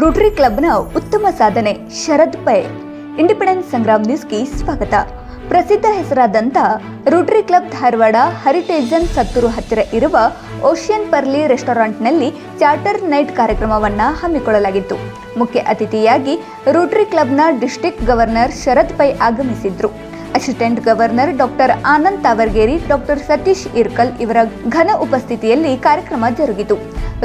Rotary ಕ್ಲಬ್ನ ಉತ್ತಮ ಸಾಧನೆ ಶರದ್ ಪೈ. ಇಂಡಿಪೆಂಡೆನ್ಸ್ ಸಂಗ್ರಾಮ್ ನ್ಯೂಸ್ಗೆ ಸ್ವಾಗತ. ಪ್ರಸಿದ್ಧ ಹೆಸರಾದಂಥ ರೋಟರಿ ಕ್ಲಬ್ ಧಾರವಾಡ ಹರಿಟೇಜನ್ ಸತ್ತೂರು ಹತ್ತಿರ ಇರುವ ಓಷಿಯನ್ ಪರ್ಲಿ ರೆಸ್ಟೋರೆಂಟ್ನಲ್ಲಿ ಚಾರ್ಟರ್ ನೈಟ್ ಕಾರ್ಯಕ್ರಮವನ್ನು ಹಮ್ಮಿಕೊಳ್ಳಲಾಗಿತ್ತು. ಮುಖ್ಯ ಅತಿಥಿಯಾಗಿ ರೋಟರಿ ಕ್ಲಬ್ನ district governor Sharad Pai ಆಗಮಿಸಿದ್ರು. Assistant governor doctor Anand Tavargeri doctor Satish Irkal ಇವರ ಘನ ಉಪಸ್ಥಿತಿಯಲ್ಲಿ ಕಾರ್ಯಕ್ರಮ ಜರುಗಿತು.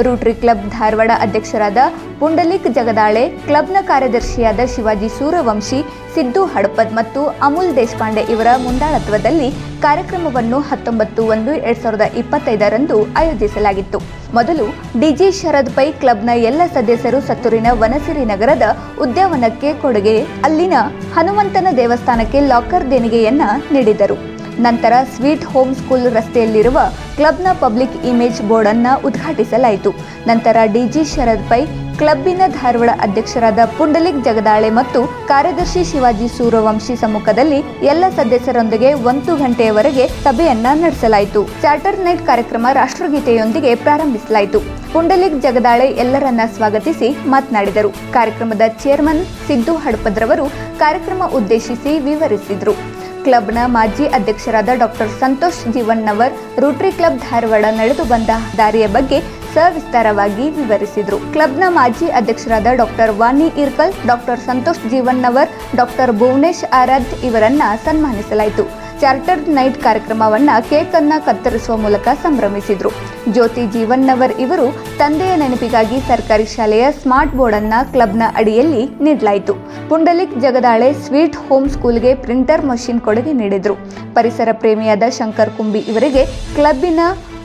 ರೋಟರಿ ಕ್ಲಬ್ ಧಾರವಾಡ ಅಧ್ಯಕ್ಷರಾದ ಪುಂಡಲಿಕ್ ಜಗದಾಳೆ ಕ್ಲಬ್ನ ಕಾರ್ಯದರ್ಶಿಯಾದ ಶಿವಾಜಿ ಸೂರವಂಶಿ, ಸಿದ್ದು ಹಡಪದ್ ಮತ್ತು ಅಮೂಲ್ ದೇಶಪಾಂಡೆ ಇವರ ಮುಂದಾಳತ್ವದಲ್ಲಿ ಕಾರ್ಯಕ್ರಮವನ್ನು ಹತ್ತೊಂಬತ್ತು ಒಂದು ಎರಡ್ ಸಾವಿರದ ಇಪ್ಪತ್ತೈದರಂದು ಆಯೋಜಿಸಲಾಗಿತ್ತು. ಮೊದಲು ಡಿಜಿ ಶರದ್ ಪೈ ಕ್ಲಬ್ನ ಎಲ್ಲ ಸದಸ್ಯರು ಸತ್ತೂರಿನ ವನಸಿರಿ ನಗರದ ಉದ್ಯಾನವನಕ್ಕೆ ಕೊಡುಗೆ, ಅಲ್ಲಿನ ಹನುಮಂತನ ದೇವಸ್ಥಾನಕ್ಕೆ ಲಾಕರ್ ದೇಣಿಗೆಯನ್ನ ನೀಡಿದರು. ನಂತರ ಸ್ವೀಟ್ ಹೋಮ್ ಸ್ಕೂಲ್ ರಸ್ತೆಯಲ್ಲಿರುವ ಕ್ಲಬ್ನ ಪಬ್ಲಿಕ್ ಇಮೇಜ್ ಬೋರ್ಡ್ ಅನ್ನ ಉದ್ಘಾಟಿಸಲಾಯಿತು. ನಂತರ ಡಿಜಿ ಶರದ್ ಪೈ, ಕ್ಲಬ್ಬಿನ ಧಾರವಾಡ ಅಧ್ಯಕ್ಷರಾದ ಪುಂಡಲಿಕ್ ಜಗದಾಳೆ ಮತ್ತು ಕಾರ್ಯದರ್ಶಿ ಶಿವಾಜಿ ಸೂರ್ಯವಂಶಿ ಸಮ್ಮುಖದಲ್ಲಿ ಎಲ್ಲ ಸದಸ್ಯರೊಂದಿಗೆ ಒಂದು ಗಂಟೆಯವರೆಗೆ ಸಭೆಯನ್ನ ನಡೆಸಲಾಯಿತು. ಚಾರ್ಟರ್ ನೈಟ್ ಕಾರ್ಯಕ್ರಮ ರಾಷ್ಟ್ರಗೀತೆಯೊಂದಿಗೆ ಪ್ರಾರಂಭಿಸಲಾಯಿತು. ಪುಂಡಲಿಕ್ ಜಗದಾಳೆ ಎಲ್ಲರನ್ನ ಸ್ವಾಗತಿಸಿ ಮಾತನಾಡಿದರು. ಕಾರ್ಯಕ್ರಮದ ಚೇರ್ಮನ್ ಸಿದ್ದು ಹಡಪದ್ರವರು ಕಾರ್ಯಕ್ರಮ ಉದ್ದೇಶಿಸಿ ವಿವರಿಸಿದರು. ಕ್ಲಬ್ನ ಮಾಜಿ ಅಧ್ಯಕ್ಷರಾದ doctor Santosh Jeevannavar Rotary club Dharwad ನಡೆದು ಬಂದ ದಾರಿಯ ಬಗ್ಗೆ ಸವಿಸ್ತಾರವಾಗಿ ವಿವರಿಸಿದರು. ಕ್ಲಬ್ನ ಮಾಜಿ ಅಧ್ಯಕ್ಷರಾದ doctor Vani Irkal, doctor Santosh Jeevannavar, doctor Bhuvanesh Aradh ಇವರನ್ನ ಸನ್ಮಾನಿಸಲಾಯಿತು. ಚಾರ್ಟರ್ ನೈಟ್ ಕಾರ್ಯಕ್ರಮವನ್ನ ಕೇಕ್ ಅನ್ನ ಕತ್ತರಿಸುವ ಮೂಲಕ ಸಂಭ್ರಮಿಸಿದರು. ಜ್ಯೋತಿ ಜೀವನ್ನವರ್ ಇವರು ತಂದೆಯ ನೆನಪಿಗಾಗಿ ಸರ್ಕಾರಿ ಶಾಲೆಯ ಸ್ಮಾರ್ಟ್ ಬೋರ್ಡ್ ಅನ್ನ ಕ್ಲಬ್ನ ಅಡಿಯಲ್ಲಿ ನೀಡಲಾಯಿತು. ಪುಂಡಲಿಕ್ ಜಗದಾಳೆ ಸ್ವೀಟ್ ಹೋಮ್ ಸ್ಕೂಲ್ಗೆ ಪ್ರಿಂಟರ್ ಮಷಿನ್ ಕೊಡುಗೆ ನೀಡಿದರು. ಪರಿಸರ ಪ್ರೇಮಿಯಾದ ಶಂಕರ್ ಕುಂಬಿ ಇವರಿಗೆ ಕ್ಲಬ್ಬಿನ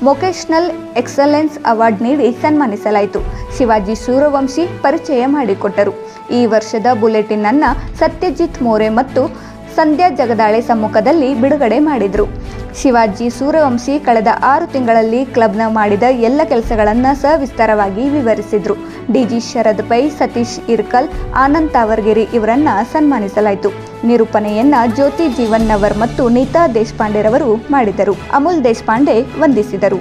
ವೊಕೇಶನಲ್ ಎಕ್ಸಲೆನ್ಸ್ ಅವಾರ್ಡ್ ನೀಡಿ ಸನ್ಮಾನಿಸಲಾಯಿತು. ಶಿವಾಜಿ ಸೂರ್ಯವಂಶಿ ಪರಿಚಯ ಮಾಡಿಕೊಟ್ಟರು. ಈ ವರ್ಷದ ಬುಲೆಟಿನ್ ಅನ್ನು ಸತ್ಯಜಿತ್ ಮೋರೆ ಮತ್ತು ಸಂಧ್ಯಾ ಜಗದಾಳೆ ಸಮ್ಮುಖದಲ್ಲಿ ಬಿಡುಗಡೆ ಮಾಡಿದರು. ಶಿವಾಜಿ ಸೂರ್ಯವಂಶಿ ಕಳೆದ ಆರು ತಿಂಗಳಲ್ಲಿ ಕ್ಲಬ್ನ ಮಾಡಿದ ಎಲ್ಲ ಕೆಲಸಗಳನ್ನು ಸವಿಸ್ತಾರವಾಗಿ ವಿವರಿಸಿದರು. ಡಿಜಿ ಶರದ್ ಪೈ, ಸತೀಶ್ ಇರ್ಕಲ್, ಆನಂದ್ ತಾವರ್ಗಿರಿ ಇವರನ್ನ ಸನ್ಮಾನಿಸಲಾಯಿತು. ನಿರೂಪಣೆಯನ್ನ ಜ್ಯೋತಿ ಜೀವನ್ನವರ್ ಮತ್ತು ನೀತಾ ದೇಶಪಾಂಡೆರವರು ಮಾಡಿದರು. ಅಮೂಲ್ ದೇಶಪಾಂಡೆ ವಂದಿಸಿದರು.